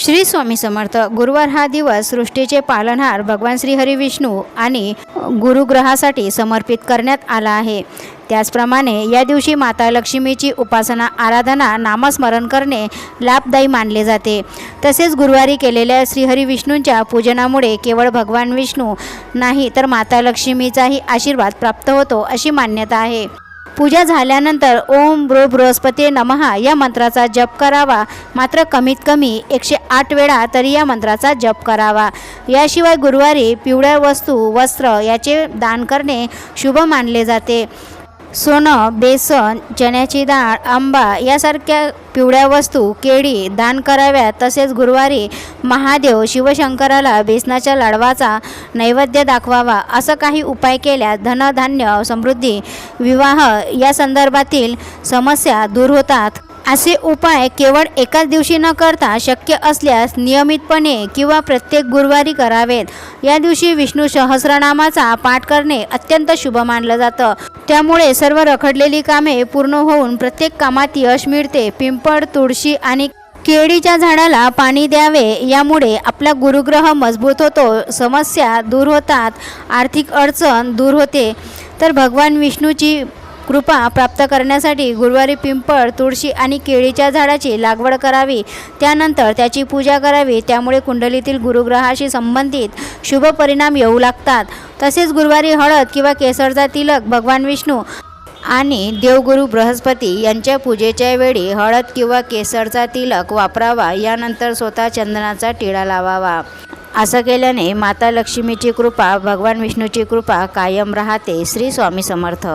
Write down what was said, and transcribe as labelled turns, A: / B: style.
A: श्री स्वामी समर्थ गुरुवार हा दिवस सृष्टीचे पालनहार भगवान श्री हरी विष्णू आणि गुरुग्रहासाठी समर्पित करण्यात आला आहे. त्याचप्रमाणे या दिवशी माता लक्ष्मीची उपासना आराधना नामस्मरण करणे लाभदायी मानले जाते. तसेच गुरुवारी केलेल्या श्रीहरी विष्णूंच्या पूजनामुळे केवळ भगवान विष्णू नाही तर माता लक्ष्मीचाही आशीर्वाद प्राप्त होतो अशी मान्यता आहे. पूजा झाल्यानंतर ओम ब्रो बृहस्पती नमहा या मंत्राचा जप करावा. मात्र कमीत कमी एकशे आठ वेळा तरी या मंत्राचा जप करावा. याशिवाय गुरुवारी पिवळ्या वस्तू वस्त्र याचे दान करणे शुभ मानले जाते. सोनं बेसन चण्याची डाळ आंबा यासारख्या पिवळ्या वस्तू केळी दान कराव्यात. तसेच गुरुवारी महादेव शिवशंकराला बेसनाच्या लाडवाचा नैवेद्य दाखवावा. असं काही उपाय केल्यास धनधान्य समृद्धी विवाह या संदर्भातील समस्या दूर होतात. असे उपाय केवळ एकाच दिवशी न करता शक्य असल्यास नियमितपणे किंवा प्रत्येक गुरुवारी करावेत. या दिवशी विष्णू सहस्रनामाचा पाठ करणे अत्यंत शुभ मानलं जातं. त्यामुळे सर्व रखडलेली कामे पूर्ण होऊन प्रत्येक कामात यश मिळते. पिंपळ तुळशी आणि केळीच्या झाडाला पाणी द्यावे यामुळे आपला गुरुग्रह मजबूत होतो. समस्या दूर होतात. आर्थिक अडचण दूर होते. तर भगवान विष्णूची कृपा प्राप्त करण्यासाठी गुरुवारी पिंपळ तुळशी आणि केळीच्या झाडाची लागवड करावी. त्यानंतर त्याची पूजा करावी. त्यामुळे कुंडलीतील गुरुग्रहाशी संबंधित शुभ परिणाम येऊ लागतात. तसेच गुरुवारी हळद किंवा केसरचा तिलक भगवान विष्णू आणि देवगुरु बृहस्पती यांच्या पूजेच्या वेळी हळद किंवा केसरचा तिलक वापरावा. यानंतर स्वतः चंदनाचा टिळा लावावा. असं केल्याने माता लक्ष्मीची कृपा भगवान विष्णूची कृपा कायम राहते. श्री स्वामी समर्थ.